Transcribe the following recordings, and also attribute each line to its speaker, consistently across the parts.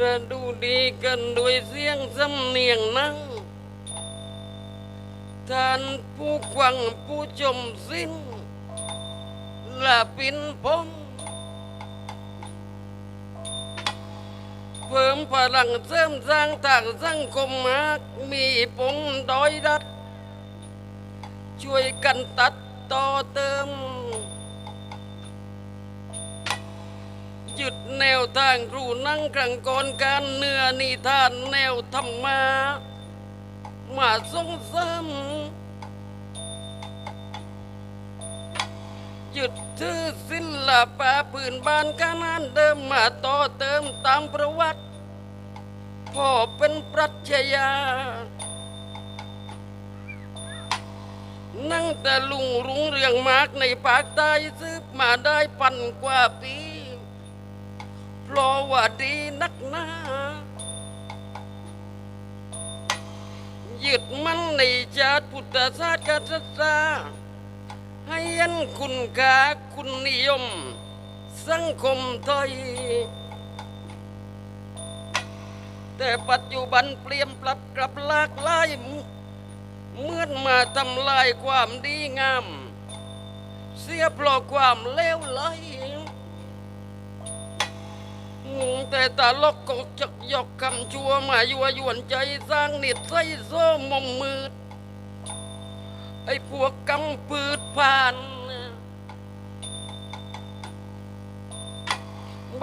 Speaker 1: จะดูดีกันด้วยเสียงสำเนียงนั่งท่านผู้ควังผู้ชมสิ้นละปิ นพมเพิ่มพลังเสริมสร้างทางสังคมมากมีปงดอยรัดช่วยกันตัดต่อเติมหยุดแนวทางครูนั่งกลางกรการเนื้อนิทานแนวธรรมะมาส่งเสริมหยุดถือศิลปะพื้นบ้านการนานเดิมมาต่อเติมตามประวัติพ่อเป็นปรัชญา นั่งแต่ลุงรุงเรืองมากในปากใต้ซื้อมาได้พันกว่าปี ราะว่าดีนักหนายึดมั่นในชาติพุทธศาสนาศาให้ยันคุณค่าคุณนิยม สังคมไทยแต่ปัจจุบันเปลี่ยนปรับกลับลากลายเมื่อนมาทำลายความดีงาม เสียเพราะความเลวไหล แต่ตาลกก็จักยกคำชั่วมายั่วยวนใจสร้างนิดใส่โซ่มมมืด ไอ้พวกกำปืดผ่าน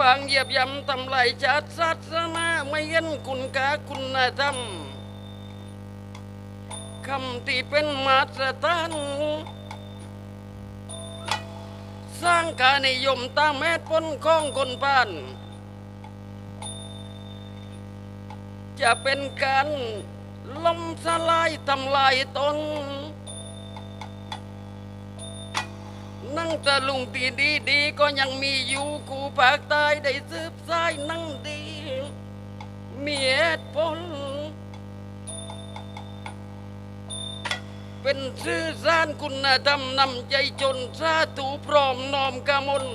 Speaker 1: บางเหยียบยำทำลายชาติศาสนาไม่เห็นคุณค่าคุณธรรมคำที่เป็นมาตรฐานสร้างการนิยมตามแม่พ้นของคนบ้าน จะเป็นการล้มสลายทำลายตน นั่งตะลุงทีดีดีๆก็ยังมีอยู่กูภาคใต้ได้สืบสายนั่งดี มีเหตุผล เป็นสื่อสารคุณธรรมนำใจจนสาธุพร้อมน้อมกมล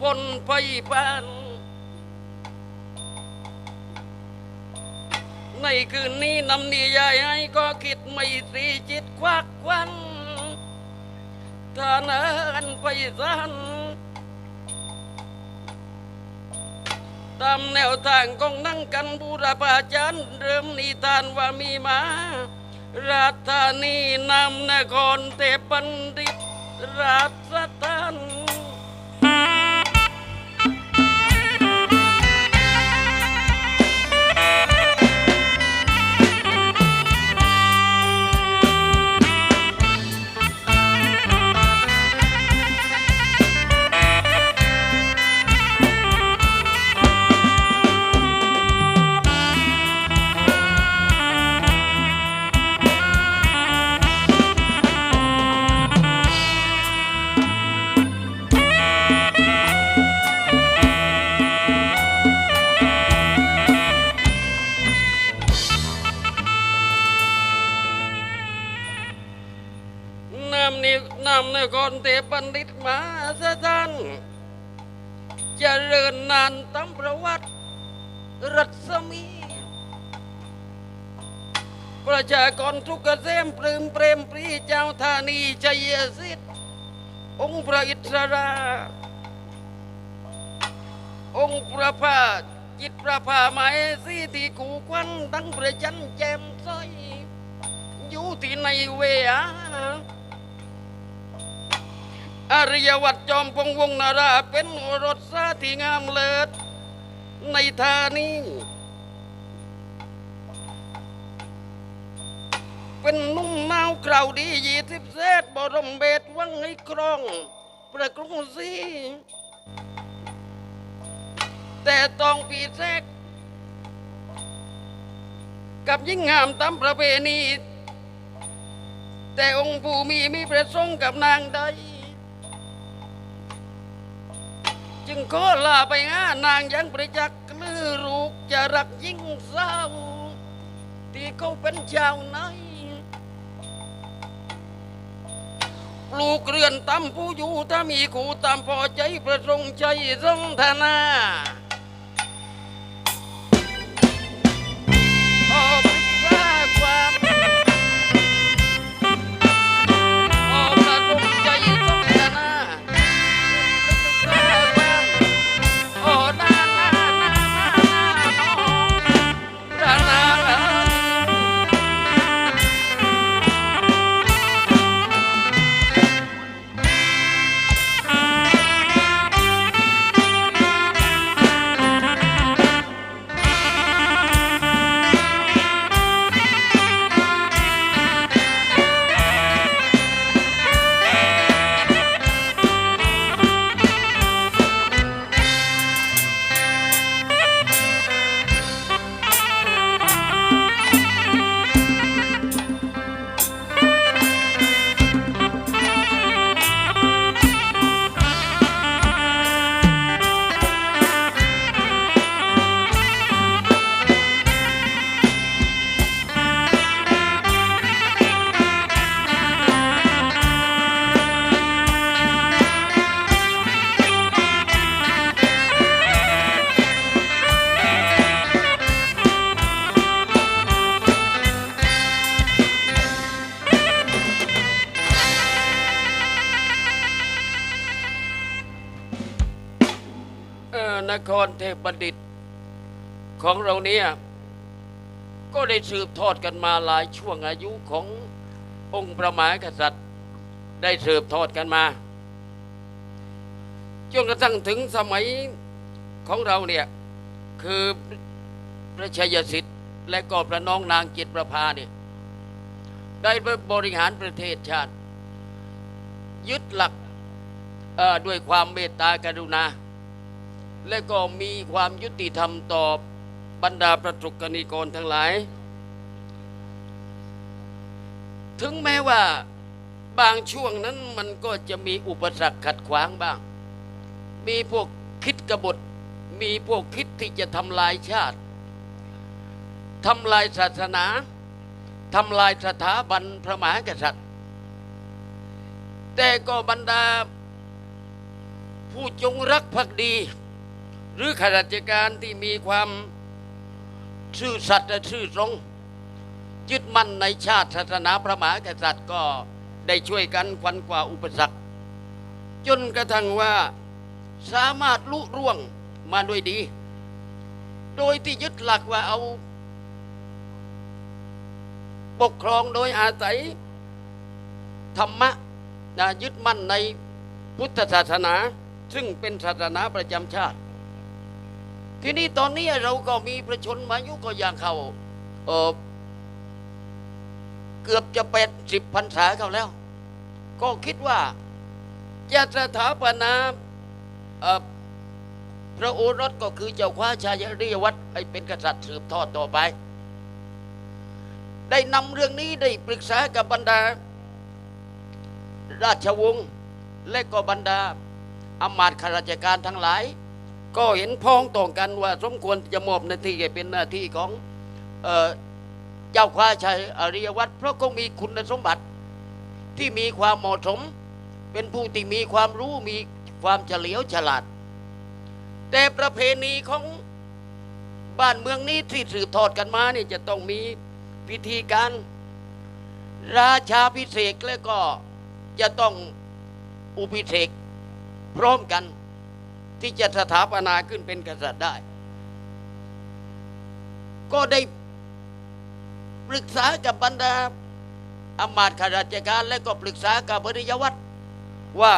Speaker 1: พลไพบาน ในคืนนี้นำนิยายให้ก็คิดไม่ตรีจิตควักควันทานันไปสานตามแนวทางของนั่งกันบูรพาจารย์เริ่มนิทานว่ามีมาราธานีนำนครเทพบัณฑิตราช รัศมี ประชากรทุกเกษมปลื้มเปรมปรีเจ้าธานีชัยสิทธิ์องค์พระอิสรา องค์พระพาจิตประภาหมายสีที่กูควันตั้งประจันแจ่มใสอยู่ที่ในเวหาอริยวัตรจอมพงวงนาราเป็นโอรสซาที่งามเลิศ ในธานีเป็นนุ่มนาวคราวดียี่สิบเศษบรมเบศวังให้ครอง ประกรุงศรีแต่ต้องปีแทกกับยิ่งงามตามประเพณี แต่องค์ผู้มีมีประสงค์กับนางใด จึงขอลาไปงานางยังประจักษ์ลือลูกจะรักยิ่งเศร้า ที่เขาเป็นชาวไหนปลูกเรือนตำผู้อยู่ถ้ามีขู่ตามพอใจประสงค์ใจสงธนา บัณฑิต ของเราเนี่ยก็ได้สืบทอดกันมาหลายช่วงอายุขององค์พระมหากษัตริย์ ได้สืบทอดกันมาจนกระทั่งถึงสมัยของเราเนี่ยคือพระชัยสิทธิ์ และก็พระน้องนางจิตประภาเนี่ยได้บริหารประเทศชาติ ยึดหลักด้วยความเมตตากรุณา และก็มีความยุติธรรมต่อบรรดาประสบกนิกรทั้งหลาย ถึงแม้ว่าบางช่วงนั้นมันก็จะมีอุปสรรคขัดขวางบ้าง มีพวกคิดกบฏ มีพวกคิดที่จะทำลายชาติทำลายศาสนาทำลายสถาบันพระมหากษัตริย์ แต่ก็บรรดาผู้จงรักภักดี หรือข้าราชการที่มีความซื่อสัตย์และซื่อตรงยึดมั่นในชาติศาสนาพระมหากษัตริย์ก็ได้ช่วยกันควันกว่าอุปสรรค จนกระทั่งว่าสามารถลุร่วงมาด้วยดี โดยที่ยึดหลักว่าเอา ปกครองโดยอาศัยธรรมะนะยึดมั่นในพุทธศาสนา ซึ่งเป็นศาสนาประจำชาติ ทีนี้ตอนนี้เราก็มีประชนมายุก็อย่างเขาเออเกือบจะเป็นสิบพรรษาเขาแล้ว ก็คิดว่าจะสถาปนาพระโอรสก็คือเจ้าคว้าชายริยวัตรให้เป็นกษัตริย์สืบทอดต่อไป ได้นำเรื่องนี้ได้ปรึกษากับบรรดา ราชวงศ์และก็บรรดาอำมาตย์ข้าราชการทั้งหลาย ก็เห็นพ้องต้องกันว่าสมควรจะมอบหน้าที่ให้เป็นหน้าที่ของเจ้าคว้าชัยอริยวัตรเพราะคงมีคุณสมบัติที่มีความเหมาะสม เป็นผู้ที่มีความรู้มีความเฉลียวฉลาด แต่ประเพณีของบ้านเมืองนี้ที่สืบทอดกันมาเนี่ยจะต้องมีพิธีการราชาพิเศษและก็จะต้องอุพิเศกพร้อมกัน ที่จะสถาปนาขึ้นเป็นกษัตริย์ได้ ก็ได้ปรึกษากับบรรดาอำมาตย์ข้าราชการ และก็ปรึกษากับบริยวัตรว่า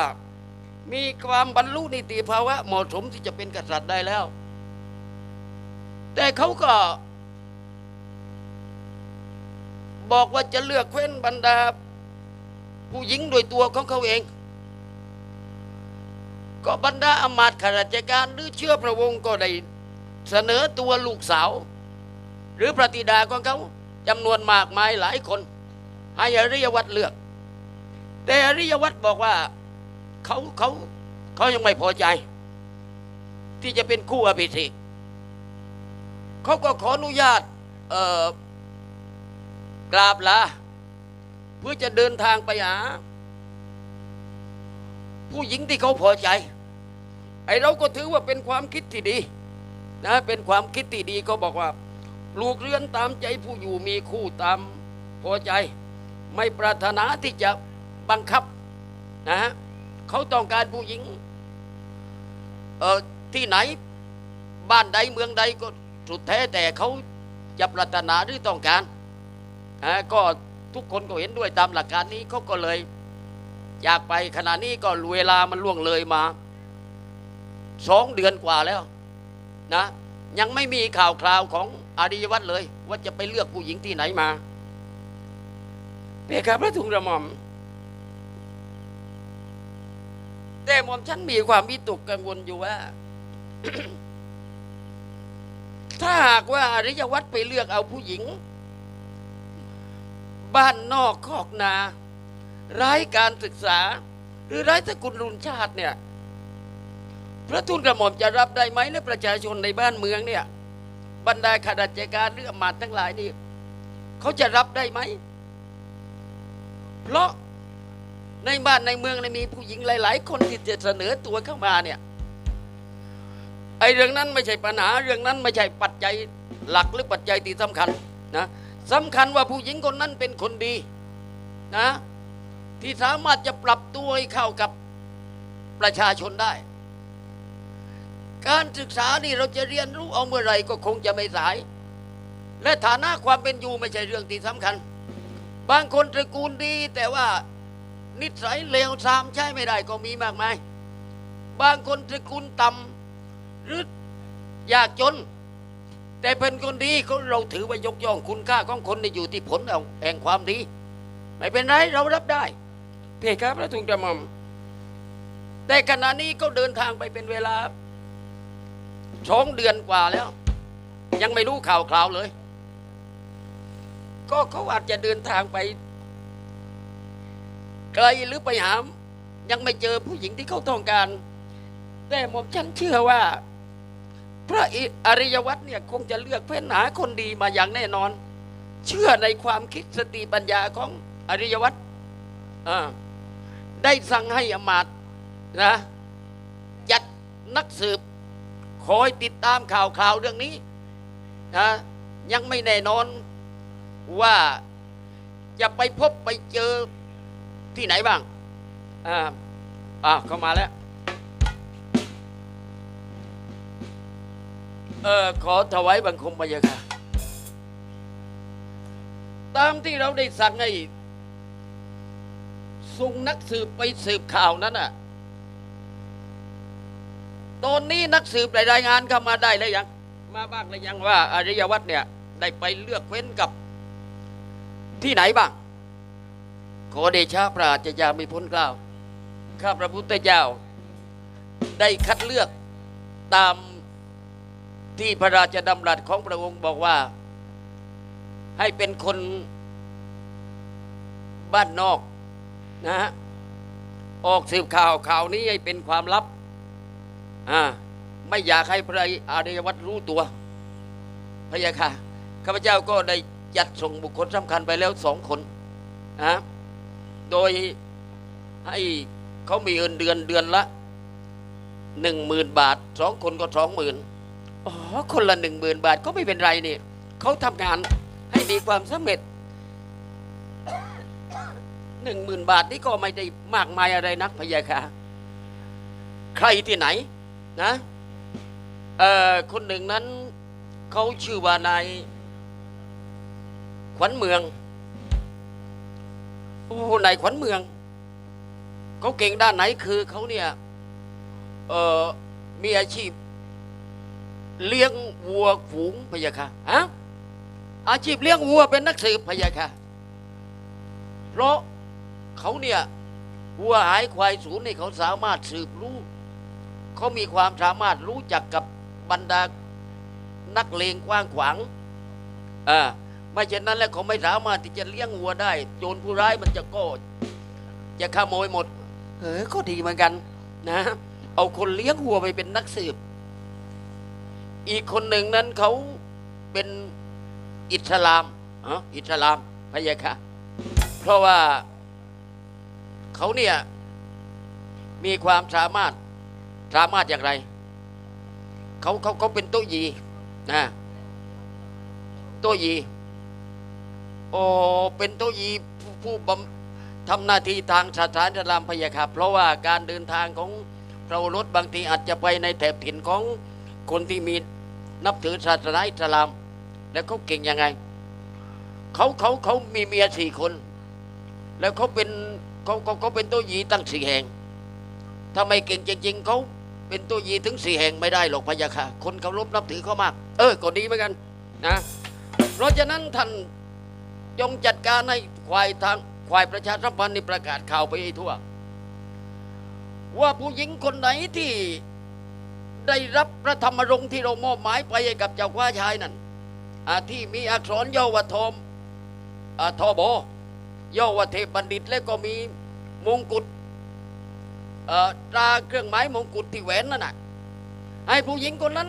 Speaker 1: มีความบรรลุนิติภาวะเหมาะสมที่จะเป็นกษัตริย์ได้แล้ว แต่เขาก็บอกว่าจะเลือกเว้นบรรดา ผู้หญิงโดยตัวของเขาเอง ก็บรรดาอำมาตย์ข้าราชการหรือเชื่อพระวงศ์ก็ได้เสนอตัวลูกสาว หรือพระธิดาของเขาจำนวนมากมายหลายคนให้อริยวัตรเลือก แต่อริยวัตรบอกว่าเขาเขาเขายังไม่พอใจ ที่จะเป็นคู่อภิเษกเขาก็ขออนุญาตกราบลาเพื่อจะเดินทางไปหา ผู้หญิงที่เขาพอใจ ไอ้เราก็ถือว่าเป็นความคิดที่ดีนะเป็นความคิดที่ดีเขาบอกว่าปลูกเรือนตามใจผู้อยู่มีคู่ตามพอใจ ไม่ปรารถนาที่จะบังคับนะฮะเขาต้องการผู้หญิงเออที่ไหนบ้านใดเมืองใดก็สุดแท้แต่เขาจะปรารถนาหรือต้องการนะก็ทุกคนก็เห็นด้วยตามหลักการนี้เขาก็เลยอยากไปขณะนี้ก็เวลามันล่วงเลยมา สองเดือนกว่าแล้วนะ ยังไม่มีข่าวคราวของอริยวัตรเลย ว่าจะไปเลือกผู้หญิงที่ไหนมาเพคะพระทุงกระหม่อม แต่หม่อมฉันมีความวิตกกังวลอยู่ว่า ถ้าหากว่าอริยวัตรไปเลือกเอาผู้หญิง บ้านนอกคอกนาไร้การศึกษา หรือไร้สกุลรุนชาติเนี่ย พระทูลกระหม่อมจะรับได้ไหมและประชาชนในบ้านเมืองเนี่ยบรรดาข้าราชการหรืออมาตย์ทั้งหลายนี่เขาจะรับได้ไหม เพราะในบ้านในเมืองมีผู้หญิงหลาย ๆ คนที่จะเสนอตัวเข้ามาเนี่ยไอเรื่องนั้นไม่ใช่ปัญหาเรื่องนั้นไม่ใช่ปัจจัยหลักหรือปัจจัยที่สำคัญนะสำคัญว่าผู้หญิงคนนั้นเป็นคนดีนะที่สามารถจะปรับตัวให้เข้ากับประชาชนได้ การศึกษานี่เราจะเรียนรู้เอาเมื่อไหรก็คงจะไม่สาย และฐานะความเป็นอยู่ไม่ใช่เรื่องที่สำคัญ บางคนตระกูลดี แต่ว่านิสัยเลวทรามใช้ไม่ได้ก็มีมากมาย บางคนตระกูลต่ำหรือยากจน แต่เป็นคนดีเขาเราถือว่ายกย่องคุณค่าของคนในอยู่ที่ผลเอาแห่งความดี ไม่เป็นไรเรารับได้ เพครับพระทุงกระหม่อมแต่ขณะนี้ก็เดินทางไปเป็นเวลา สองเดือนกว่าแล้ว ยังไม่รู้ข่าวคราวเลย ก็เขาอาจจะเดินทางไป ไกลหรือไปหา ยังไม่เจอผู้หญิงที่เขาต้องการ แต่หม่อมฉันเชื่อว่า พระออริยวัตรเนี่ยคงจะเลือกเฟ้นหาคนดีมาอย่างแน่นอน เชื่อในความคิดสติปัญญาของอริยวัตรได้สั่งให้อมาตนะจัดนักสืบ คอยติดตามข่าวข่าวเรื่องนี้นะยังไม่แน่นอนว่าจะไปพบไปเจอที่ไหนบ้าง อ่าอ่าเข้ามาแล้ว เออขอถวายบังคมพระยาค่ะ ตามที่เราได้สั่งให้ส่งนักสืบไปสืบข่าวนั้นน่ะ ตอนนี้นักสืบได้รายงานเข้ามาได้แล้วยัง มาบ้างแล้วยังว่าอริยวัตรเนี่ยได้ไปเลือกเว้นกับที่ไหนบ้าง ขอเดชะพระราชยามีพ้นกล้าว ข้าพระพุทธเจ้า ได้คัดเลือกตามที่พระราชดำรัสของพระองค์บอกว่า ให้เป็นคนบ้านนอกนะฮะออกสืบข่าวข่าวนี้ให้เป็นความลับ อ่าไม่อยากให้พระอริยวัตรรู้ตัวพระยาค่ะข้าพเจ้าก็ได้จัดส่งบุคคลสำคัญไปแล้วสองคนนะโดยให้เขามีเงินเดือนเดือนละหนึ่งหมื่นบาทสองคนก็สองหมื่นอ๋อคนละหนึ่งหมื่นบาทก็ไม่เป็นไรนี่เขาทำงานให้มีความสำเร็จหนึ่งหมื่นบาทนี่ก็ไม่ได้มากมายอะไรนักพยาค่ะใครที่ไหน นะเอ่อคนหนึ่งนั้นเขาชื่อว่านายขวัญเมืองโอ้นายขวัญเมืองเขาเก่งด้านไหนคือเขาเนี่ยเอ่อมีอาชีพ เลี้ยงวัวฝูงพะยะค่ะฮะอาชีพเลี้ยงวัวเป็นนักสืบพะยะค่ะเพราะเขาเนี่ยวัวหายควายสูญนี่เขาสามารถสืบรู้ เขามีความสามารถรู้จักกับบรรดานักเลงกว้างขวางอ่าไม่เช่นนั้นแล้วเขาไม่สามารถที่จะเลี้ยงวัวได้ โจรผู้ร้ายมันจะก็จะขโมยหมดเออก็ดีเหมือนกันนะ เอาคนเลี้ยงวัวไปเป็นนักสืบ อีกคนหนึ่งนั้นเขาเป็นอิสลามอ๋ออิสลามพะยะค่ะ เพราะว่าเขาเนี่ยมีความสามารถ สามารถอย่างไรเขาเขาเขาเป็นโตะยีนะโตะยีโอเป็นโตะยีผู้ผู้บำทำหน้าที่ทางสถานอิสลามพยะค่ะเพราะว่าการเดินทางของเรารถบางทีอาจจะไปในแถบถิ่นของคนที่มีนับถือศาสนาอิสลาม แล้วเขาเก่งยังไงเขาเขาเขามีเมียสี่คน แล้วเขาเป็นเขาเขาเขาเป็นตัวยีตั้งสี่แห่ง ถ้าไม่เก่งจริงๆเขาเป็นตัวยีถึงสี่แห่งไม่ได้หรอกพะยะค่ะ คนเคารพนับถือเขามาก เออก็ดีเหมือนกันนะเพราะฉะนั้นท่านจงจัดการให้ควายทางควายประชาสัมพันธ์ในประกาศข่าวไปทั่ว ว่าผู้หญิงคนไหนที่ได้รับพระธรรมรงค์ที่เรามอบหมายไปให้กับเจ้าคว้าชายนั่นที่มีอักษรย่อว่าทอมอทอบอย่อว่าเทพบัณฑิตและก็มีมงกุฎ เอ่อตราเครื่องหมายมงกุฎที่แหวนนั่นน่ะให้ผู้หญิงคนนั้น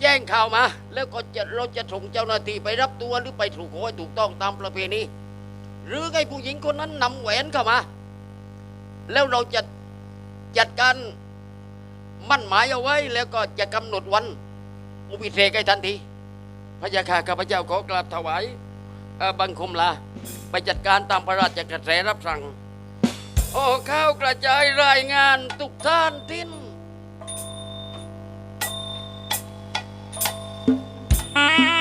Speaker 1: แจ้งข่าวมา แล้วก็จะเราจะส่งเจ้าหน้าที่ไปรับตัวหรือไปถูกโอยถูกต้องตามประเพณีหรือให้ผู้หญิงคนนั้นนำแหวนเข้ามา แล้วเราจะจัดการมั่นหมายเอาไว้ แล้วก็จะกำหนดวัน อุปิเสกให้ทันทีพระยาค่ะข้าพเจ้าขอกราบถวายบังคมลาไปจัดการตามพระราชกระแสรับสั่ง ออกข้าวกระจายรายงานทุกท่านทิ้น Ah!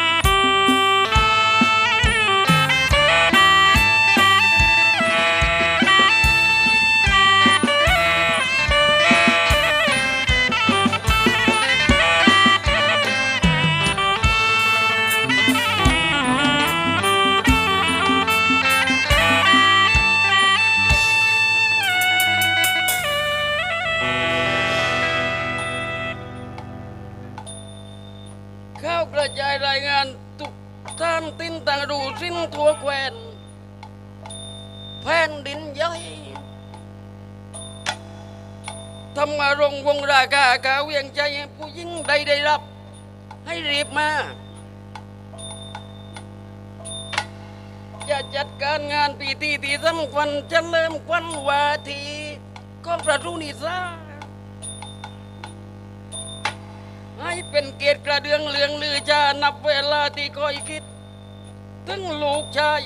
Speaker 1: มาจะจัดการงานปีตีที่สำคัญจะเริ่มควันวาทีของพระรุนิสาให้เป็นเกตกระเดืองเหลืองลือจานับเวลาที่คอยคิด ถึงลูกชาย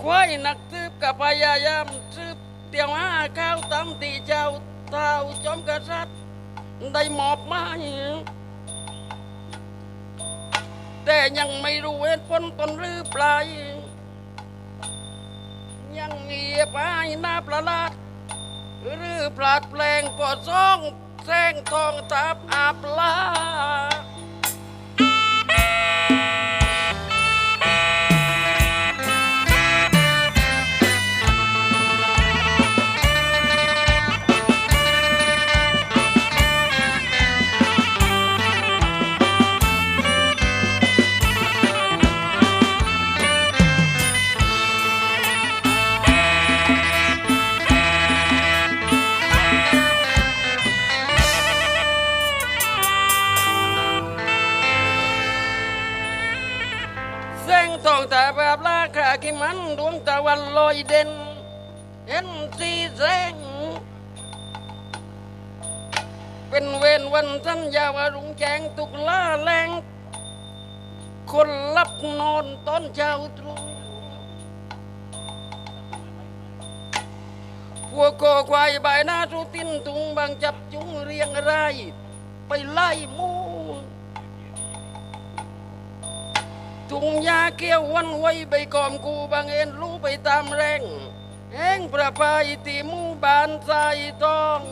Speaker 1: ควายนักสืบกับพยายามสืบเตียวหาข้าวตามที่เจ้าเท้าจอมกษัตริย์ ได้มอบมาให้แต่ยังไม่รู้เหตุผลต้นหรือปลายยังเงียบหายหน้าประหลาดหรือปลาดแปลงปอดซองแสงทองทับอาบลา สัญญาว่ารุงแจงตุกล่าแรง คนรับนอนตอนเช้าตรู่พวกโกควายใบหน้าสุตินตุงบางจับจุงเรียงราย ไปไล่หมูถุงยาเกี้ยววันไว้ใบกอมกูบางเอ็นรู้ไปตามแรงแห้งประพายตีหมูบ้านใส่ทอง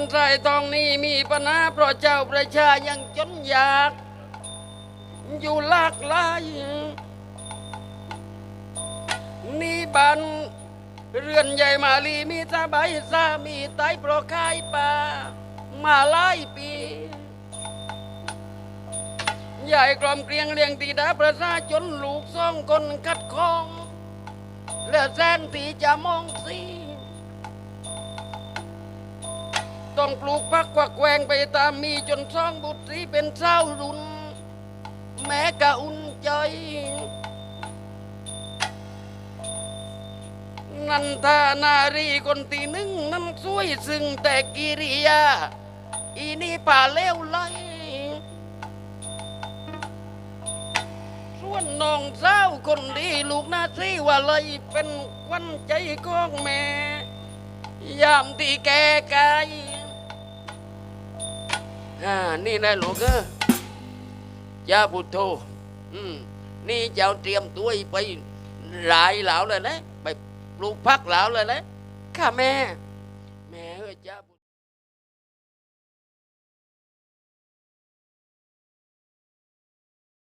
Speaker 1: านใส่ทองนี่มีปัญหาเพราะเจ้าประชายังจนอยาก อยู่หลากหลายนี่บ้านเรือนใหญ่มาลีมีสบายสามีตายเพราะขายปลามาหลายปีใหญ่กลอมเกลียงเลียงตีดาประชาชนลูกสองคนคัดคอง และแสนที่จะมองสี ต้องปลูกพักกวักแวงไปตามมีจนซ่องบุตรีเป็นเศร้ารุน แม้กะอุ่นใจ นันทานารีคนที่หนึ่งนั้นสวยซึ่งแต่กิริยา อีนี่ป่าเลวไหลส่วนน้องสาคนดีลูกนาซีว่าเลยเป็นควันใจของแม่ยามที่แก่กาย อ่านี่นะลูกเออจ้าพุทโธอืมนี่เจ้าเตรียมตัวไปหลายเหลาเลยนะ ไปปลูกพักเหลาเลยนะ ค่ะแม่